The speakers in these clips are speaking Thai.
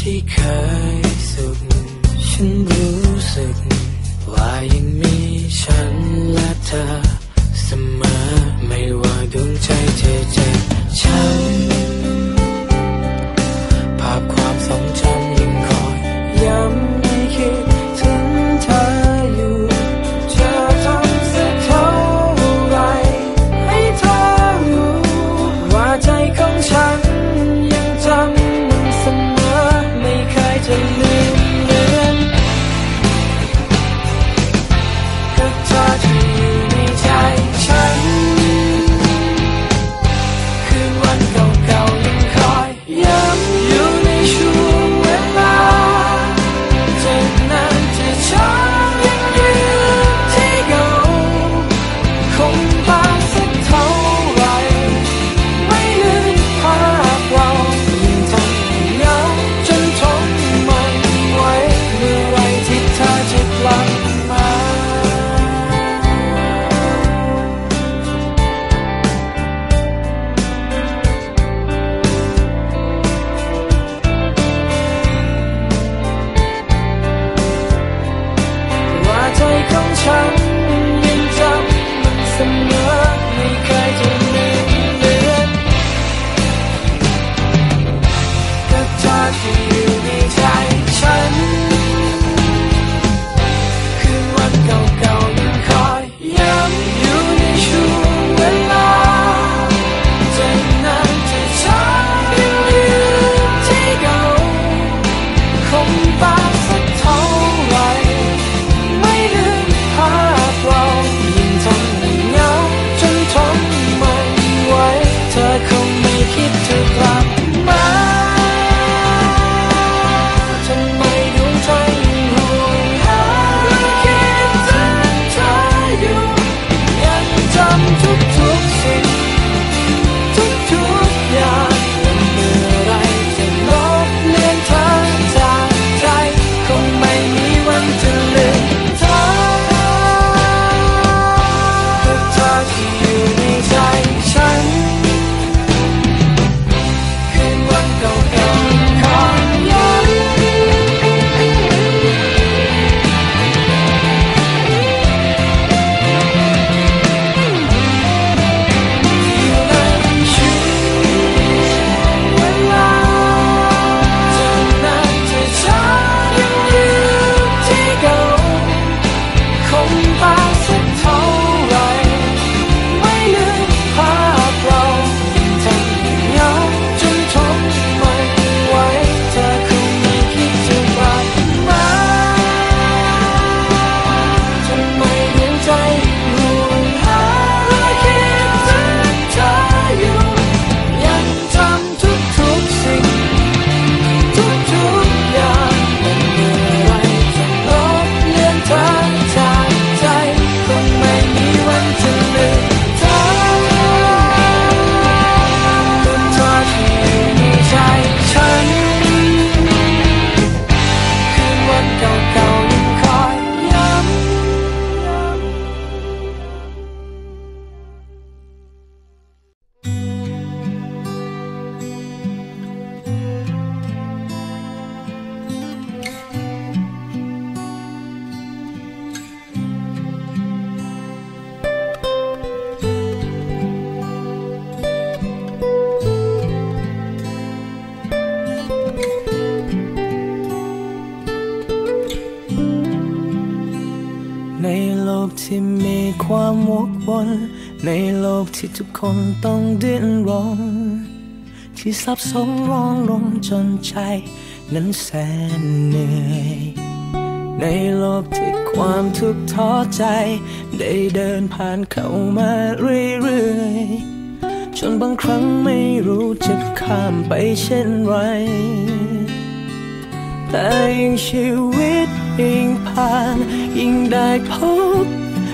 ที่เคยสุดฉันรู้สึก ว่ายังมีฉันและเธอ เสมอไม่ว่าดวงใจเธอจะช้ำ ความวกวนในโลกที่ทุกคนต้องดิ้นรน ที่สับสนร้องรมจนใจนั้นแสนเหนื่อย ในโลกที่ความทุกข์ท้อใจ ได้เดินผ่านเข้ามาเรื่อยๆ จนบางครั้งไม่รู้จะข้ามไปเช่นไร แต่ยิ่งชีวิตยิ่งผ่าน ยิ่งได้พบ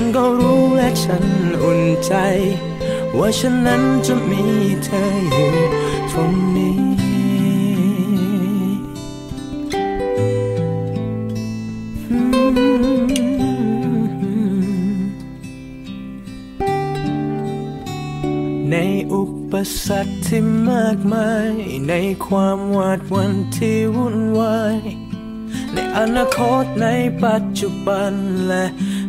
ฉันก็รู้และฉันอุ่นใจ ว่าฉันนั้นจะมีเธออยู่ตรงนี้ในอุปสรรคที่มากมาย ในความหวาดวันที่วุ่นวาย ในอนาคตในปัจจุบันและ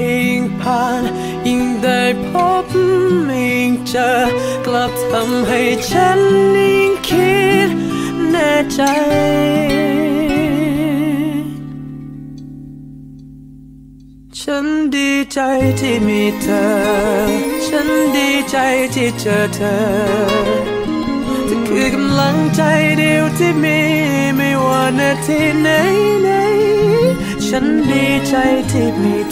ยิ่งผ่าน ยิ่งได้พบยิ่งเจอกลับทำให้ฉันยิ่งคิดแน่ใจ ฉันดีใจที่มีเธอ ฉันดีใจที่เจอเธอเธอคือกำลังใจเดียวที่มีไม่ว่านาทีไหนไหนๆฉันดีใจที่มีเธ